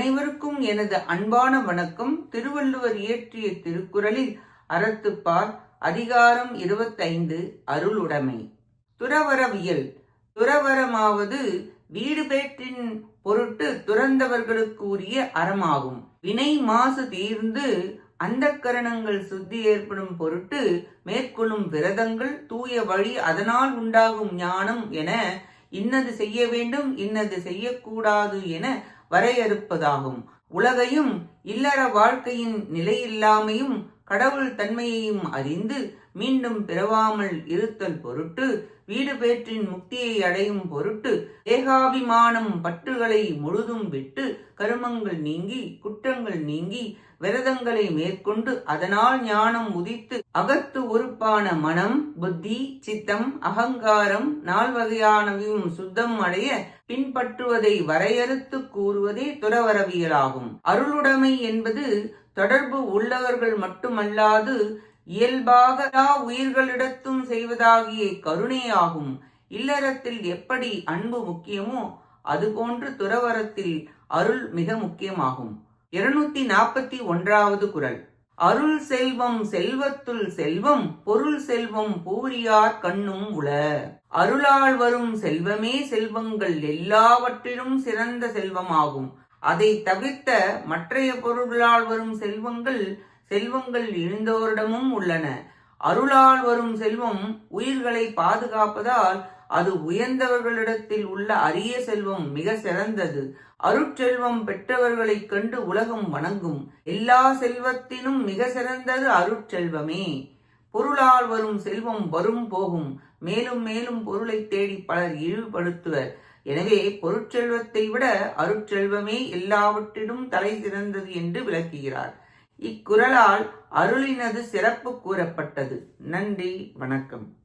அனைவருக்கும் எனது அன்பான வணக்கம். திருவள்ளுவர் இயற்றிய திருக்குறளில் அறத்துப்பால் அதிகாரம் இருபத்தைந்து அருளுடைமை. துறவரவியல் துறவரமாவது வீடு பேற்றின் பொருட்டு துறந்தவர்களுக்கு உரிய அறமாகும். வினை மாசு தீர்ந்து அந்த கரணங்கள் சுத்தி ஏற்படும் பொருட்டு மேற்கொள்ளும் விரதங்கள் தூய வழி அதனால் உண்டாகும் ஞானம் என இன்னது செய்ய வேண்டும் இன்னது செய்யக்கூடாது என வரையறுப்பதாகும். உலகையும் இல்லற வாழ்க்கையின் நிலையில்லாமையும் கடவுள் தன்மையையும் அறிந்து மீண்டும் பிறவாமல் இருத்தல் பொருட்டு வீடு பேற்றின் முக்தியை அடையும் பொருட்டு ஏகாபிமானம் பற்றுகளை முழுதும் விட்டு கருமங்கள் நீங்கி குற்றங்கள் நீங்கி விரதங்களை மேற்கொண்டு அதனால் ஞானம் உதித்து அகத்து உறுப்பான மனம் புத்தி சித்தம் அகங்காரம் நால்வகையானவையும் சுத்தம் அடைய பின்பற்றுவதை வரையறுத்து கூறுவதே துறவரவியலாகும். அருளுடைமை என்பது தொடர்பு உள்ளவர்கள் மட்டுமல்லாது இயல்பாக உயிர்களிடத்தும் செய்வதாகிய கருணையாகும். இல்லறத்தில் எப்படி அன்பு முக்கியமோ அதுபோன்று துறவரத்தில் அருள் மிக முக்கியமாகும். இருநூத்தி நாற்பத்தி ஒன்றாவது குரல். அருள் செல்வம் செல்வத்துள் செல்வம் பொருள் செல்வம் பூரியார் கண்ணும் உள. அருளால் வரும் செல்வமே செல்வங்கள் எல்லாவற்றிலும் சிறந்த செல்வமாகும். அதை தவிர்த்த மற்றைய பொருள்களால் வரும் செல்வங்கள் செல்வங்கள் இழிந்தோரிடமும் உள்ளன. அருளால் வரும் செல்வம் உயிர்களை பாதுகாப்பதால் அது உயர்ந்தவர்களிடத்தில் உள்ள அரிய செல்வம் மிக சிறந்தது. அருட்செல்வம் பெற்றவர்களைக் கண்டு உலகம் வணங்கும். எல்லா செல்வத்தினும் மிக சிறந்தது அருட்செல்வமே. பொருளால் வரும் செல்வம் வரும் போகும். மேலும் மேலும் பொருளை தேடி பலர் இழிவுபடுத்துவர். எனவே பொருட்செல்வத்தை விட அருட்செல்வமே எல்லாவற்றிலும் தலை சிறந்தது என்று விளக்குகிறார். இக்குறளால் அருளினது சிறப்பு கூறப்பட்டது. நன்றி வணக்கம்.